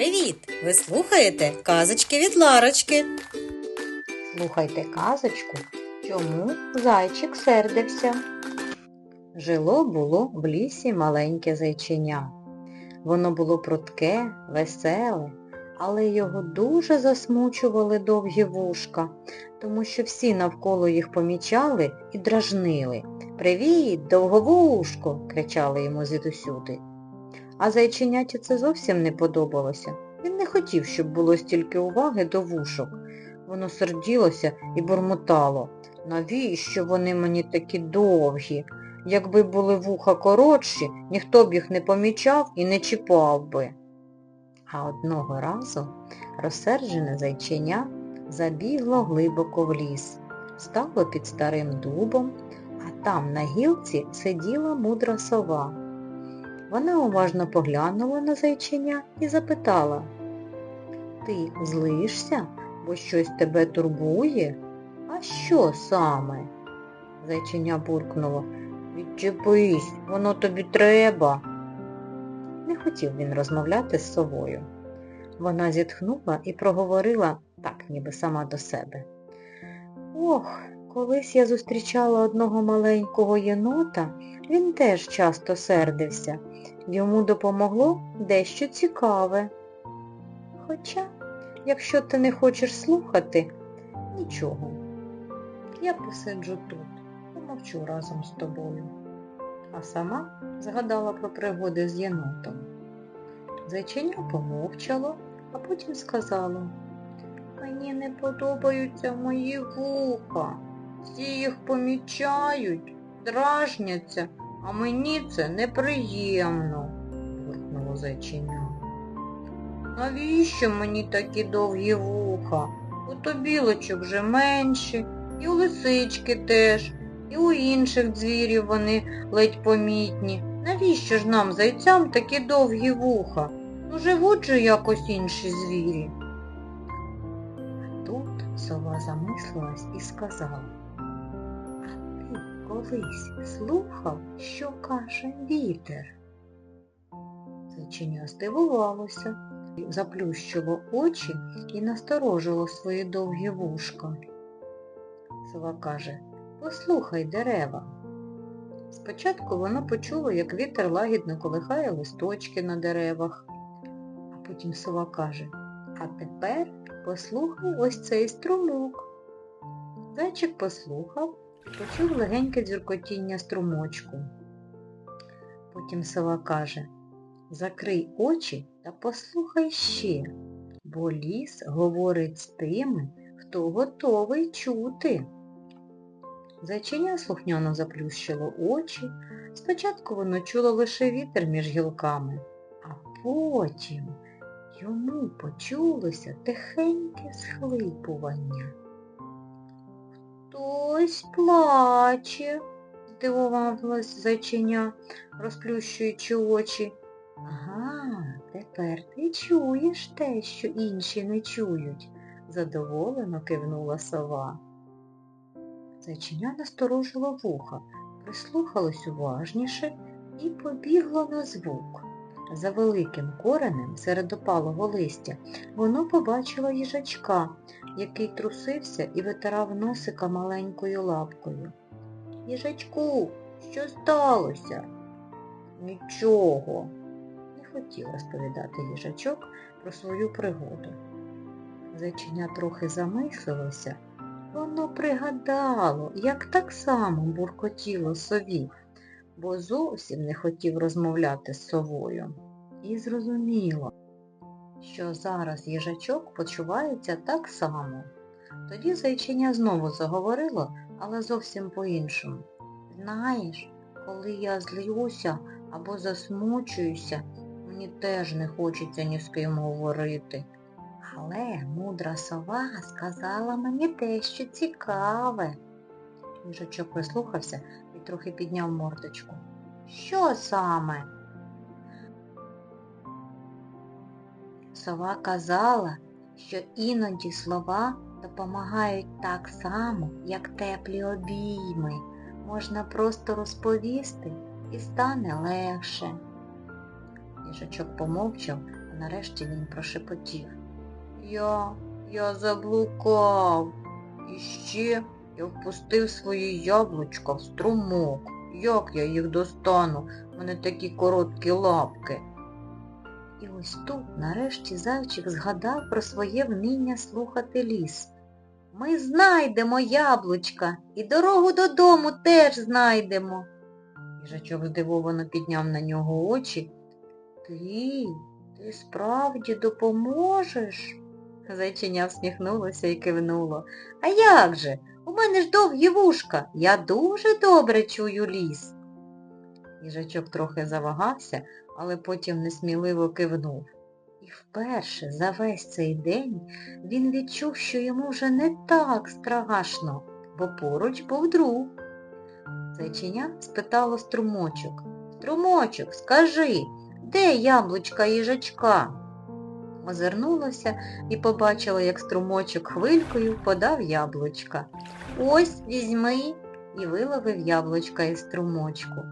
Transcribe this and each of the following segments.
Привіт! Ви слухаєте казочки від Ларочки. Слухайте казочку, чому зайчик сердився. Жило було в лісі маленьке зайченя. Воно було прудке, веселе, але його дуже засмучували довгі вушка, тому що всі навколо їх помічали і дражнили. Привіт, довговушко! кричали йому звідусюди. А зайченяті це зовсім не подобалося. Він не хотів, щоб було стільки уваги до вушок. Воно серділося і бурмотало. Навіщо вони мені такі довгі? Якби були вуха коротші, ніхто б їх не помічав і не чіпав би. А одного разу розсерджене зайченя забігло глибоко в ліс, стало під старим дубом, а там на гілці сиділа мудра сова. Вона уважно поглянула на зайченя і запитала, Ти злишся, бо щось тебе турбує? А що саме? Зайченя буркнуло. Відчепись, воно тобі треба. Не хотів він розмовляти з совою. Вона зітхнула і проговорила так, ніби сама до себе. Ох, колись я зустрічала одного маленького єнота, він теж часто сердився. Йому допомогло дещо цікаве. Хоча, якщо ти не хочеш слухати, нічого. Я посиджу тут, помовчу разом з тобою. А сама згадала про пригоди з єнотом. Зайчиня помовчало, а потім сказала, Мені не подобаються мої вуха. Всі їх помічають, дражняться, а мені це неприємно, буркнуло зайчиня. Навіщо мені такі довгі вуха? У тобілочок вже менші, і у лисички теж, і у інших звірів вони ледь помітні. Навіщо ж нам, зайцям, такі довгі вуха? Ну живуть же якось інші звірі. А тут сова замислилась і сказала, колись слухав, що каже вітер? Зайчиня здивувалося, заплющило очі і насторожило свої довгі вушка. Сова каже, послухай дерева. Спочатку вона почула, як вітер лагідно колихає листочки на деревах. А потім сова каже, а тепер послухай ось цей струмок. Зайчик послухав почув легеньке дзюркотіння струмочку. Потім сова каже, закрий очі та послухай ще, бо ліс говорить з тими, хто готовий чути. Зайчиня слухняно заплющило очі. Спочатку воно чуло лише вітер між гілками, а потім йому почулося тихеньке схлипування. Хтось плаче, здивувалась зайчиня, розплющуючи очі. Ага, тепер ти чуєш те, що інші не чують, задоволено кивнула сова. Зайчиня насторожило вуха, прислухалось уважніше і побігло на звук. За великим коренем серед опалого листя воно побачило їжачка, який трусився і витирав носика маленькою лапкою. Їжачку, що сталося? Нічого. Не хотів розповідати їжачок про свою пригоду. Зайчиня трохи замислилося. Воно пригадало, як так само буркотіло сові, бо зовсім не хотів розмовляти з совою. І зрозуміло, що зараз їжачок почувається так само. Тоді зайчиня знову заговорило, але зовсім по-іншому. Знаєш, коли я злюся або засмучуюся, мені теж не хочеться ні з ким говорити. Але мудра сова сказала мені дещо цікаве. Їжачок прислухався і трохи підняв мордочку. Що саме? Сова казала, що іноді слова допомагають так само, як теплі обійми. Можна просто розповісти і стане легше. Їжачок помовчав, а Нарешті він прошепотів. Я, я заблукав. І ще я впустив свої яблучка в струмок. Як я їх достану? Мене такі короткі лапки. І ось тут нарешті зайчик згадав про своє вміння слухати ліс. Ми знайдемо яблучка і дорогу додому теж знайдемо. Їжачок здивовано підняв на нього очі. Ти, ти справді допоможеш? Зайчиня всміхнулося і кивнуло. А як же? У мене ж довгі вушка. Я дуже добре чую ліс. Їжачок трохи завагався, але потім несміливо кивнув. І вперше за весь цей день він відчув, що йому вже не так страшно, бо поруч був друг. Зайчиня спитало струмочок. Струмочок, скажи, де яблучка їжачка? Озирнулася і побачила, як струмочок хвилькою подав яблучка. Ось візьми і виловив яблучка із струмочку.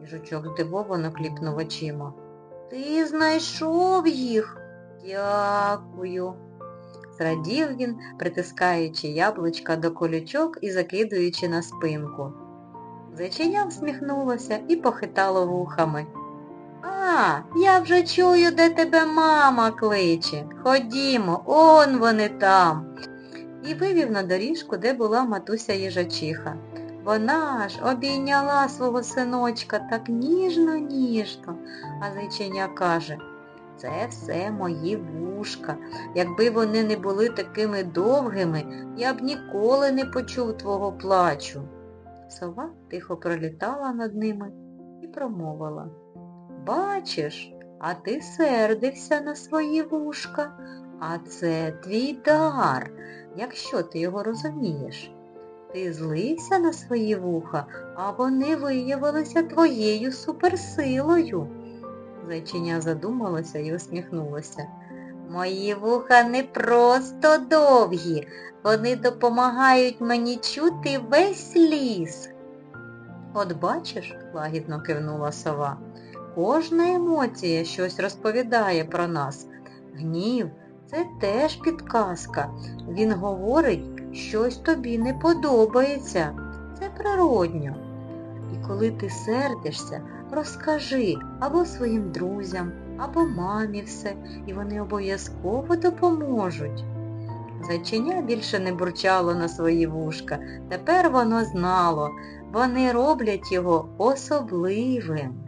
Їжачок здивовано кліпнув очима. Ти знайшов їх? Дякую. Зрадів він, притискаючи яблучка до колючок і закидуючи на спинку. Зайчиня всміхнулося і похитало вухами. А, я вже чую, де тебе мама кличе. Ходімо, он вони там. І вивів на доріжку, де була матуся їжачиха. Вона ж обійняла свого синочка так ніжно-ніжно, а зайчиня каже, це все мої вушка. Якби вони не були такими довгими, я б ніколи не почув твого плачу. Сова тихо пролітала над ними і промовила. Бачиш, а ти сердився на свої вушка, а це твій дар, якщо ти його розумієш. Ти злився на свої вуха, а вони виявилися твоєю суперсилою. Зайчиня задумалася і усміхнулася. Мої вуха не просто довгі, вони допомагають мені чути весь ліс. От бачиш, лагідно кивнула сова, кожна емоція щось розповідає про нас. Гнів це теж підказка. Він говорить, щось тобі не подобається. Це природньо. І коли ти сердишся, розкажи або своїм друзям, або мамі все, і вони обов'язково допоможуть. Зайчиня більше не бурчало на свої вушка. Тепер воно знало, вони роблять його особливим.